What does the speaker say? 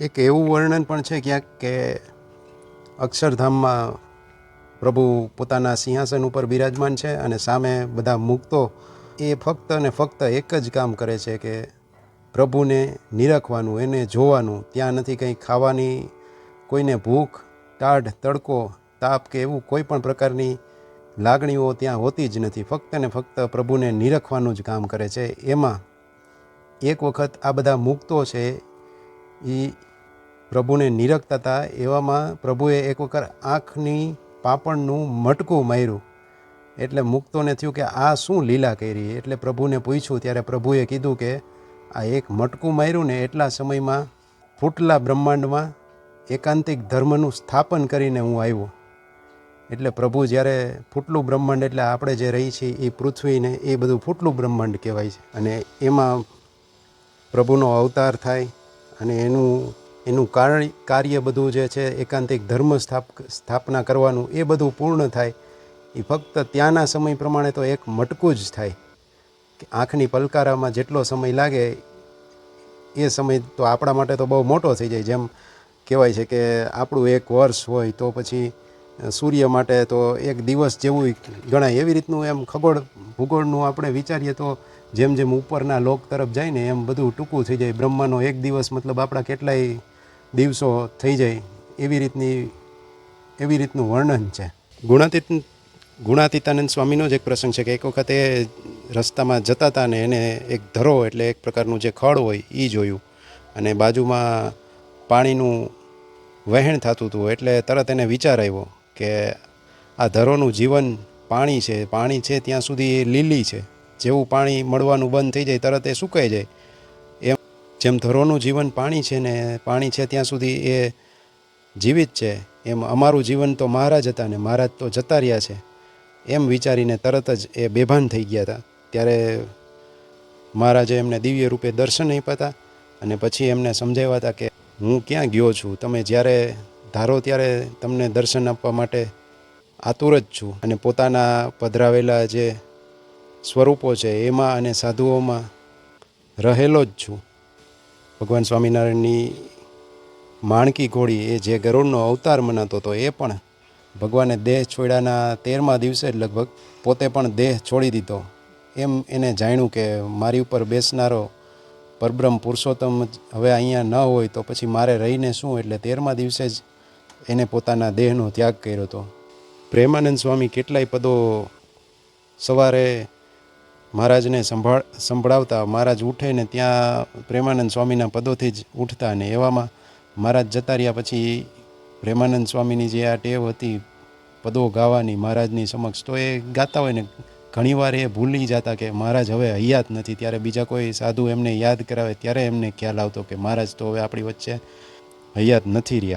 એક એવું વર્ણન પણ છે ક્યાંક કે અક્ષરધામમાં પ્રભુ પોતાના સિંહાસન ઉપર બિરાજમાન છે અને સામે બધા મુક્તો. એ ફક્ત અને ફક્ત એક જ કામ કરે છે કે પ્રભુને નિરખવાનું, એને જોવાનું. ત્યાં નથી કંઈ ખાવાની, કોઈને ભૂખ ટાઢ તડકો, તાપ કે એવું કોઈ પણ પ્રકારની લાગણીઓ ત્યાં હોતી જ નથી. ફક્ત ને ફક્ત પ્રભુને નિરખવાનું જ કામ કરે છે. એમાં એક વખત આ બધા મુક્તો છે એ પ્રભુને નિરખતા હતા. એવામાં પ્રભુએ એક વખત આંખની પાપણનું મટકું માર્યું. એટલે મુક્તોને થયું કે આ શું લીલા કરી? એટલે પ્રભુને પૂછ્યું, ત્યારે પ્રભુએ કીધું કે આ એક મટકું માર્યું ને એટલા સમયમાં ફૂટલા બ્રહ્માંડમાં એકાંતિક ધર્મનું સ્થાપન કરીને હું આવ્યો. એટલે પ્રભુ જ્યારે ફૂટલું બ્રહ્માંડ, એટલે આપણે જે રહી છીએ એ પૃથ્વીને એ બધું ફૂટલું બ્રહ્માંડ કહેવાય છે. અને એમાં પ્રભુનો અવતાર થાય અને એનું એનું કારણ, કાર્ય બધું જે છે, એકાંતિક ધર્મ સ્થાપ, સ્થાપના કરવાનું એ બધું પૂર્ણ થાય. એ ફક્ત ત્યાંના સમય પ્રમાણે તો એક મટકું જ થાય. કે આંખની પલકારામાં જેટલો સમય લાગે, એ સમય તો આપણા માટે તો બહુ મોટો થઈ જાય. જેમ કહેવાય છે કે આપણું એક વર્ષ હોય તો પછી સૂર્ય માટે તો એક દિવસ જેવું ગણાય. એવી રીતનું એમ ખગોળ, ભૂગોળનું આપણે વિચારીએ તો જેમ જેમ ઉપરના લોક તરફ જાય ને એમ બધું ટૂંકું થઈ જાય. બ્રહ્માનો એક દિવસ મતલબ આપણા કેટલાય દિવસો થઈ જાય એવી રીતની, એવી રીતનું વર્ણન છે. ગુણાતીત, ગુણાતીતાનંદ સ્વામીનો જ એક પ્રસંગ છે કે એક વખત રસ્તામાં જતા હતા ને એને એક ધરો એટલે એક પ્રકારનું જે ખડ હોય એ જોયું અને બાજુમાં પાણીનું વહેણ થતું હતું એટલે તરત એને વિચાર આવ્યો કે આ ધરોનું જીવન પાણી છે. પાણી છે ત્યાં સુધી લીલી છે. જેવું પાણી મળવાનું બંધ થઈ જાય, તરત એ સુકાઈ જાય. એમ જેમ ધરોનું જીવન પાણી છે ને, પાણી છે ત્યાં સુધી એ જીવિત છે. એમ અમારું જીવન તો મહારાજ હતા ને, મહારાજ તો જતા રહ્યા છે. એમ વિચારીને તરત જ એ બેભાન થઈ ગયા હતા. ત્યારે મહારાજે એમને દિવ્ય રૂપે દર્શન આપ્યા હતા અને પછી એમને સમજાવ્યા હતા કે હું ક્યાં ગયો છું? તમે જ્યારે ધારો ત્યારે તમને દર્શન આપવા માટે આતુર જ છું અને પોતાના પધરાવેલા જે સ્વરૂપો છે, એમાં અને સાધુઓમાં રહેલો જ છું. ભગવાન સ્વામિનારાયણની માણકી ઘોડી એ જે ગરુડનો અવતાર મનાતો હતો, એ પણ ભગવાને દેહ છોડ્યાના તેરમા દિવસે જ લગભગ પોતે પણ દેહ છોડી દીધો. એમ એને જાણ્યું કે મારી ઉપર બેસનારો પરબ્રહ્મ પુરુષોત્તમ હવે અહીંયા ન હોય તો પછી મારે રહીને શું? એટલે તેરમા દિવસે જ એને પોતાના દેહનો ત્યાગ કર્યો હતો. પ્રેમાનંદ સ્વામી કેટલાય પદો સવારે મહારાજને સંભાળ, સંભળાવતા મહારાજ ઉઠે ત્યાં પ્રેમાનંદ સ્વામીના પદોથી જ ઉઠતા અને એવામાં મહારાજ જતા રહ્યા પછી પ્રેમાનંદ સ્વામીની જે આ ટેવ હતી પદો ગાવાની મહારાજની સમક્ષ, તો એ ગાતા હોય ને ઘણીવાર એ ભૂલી જતા કે મહારાજ હવે હયાત નથી. ત્યારે બીજા કોઈ સાધુ એમને યાદ કરાવે ત્યારે એમને ખ્યાલ આવતો કે મહારાજ તો હવે આપણી વચ્ચે હયાત નથી રહ્યા.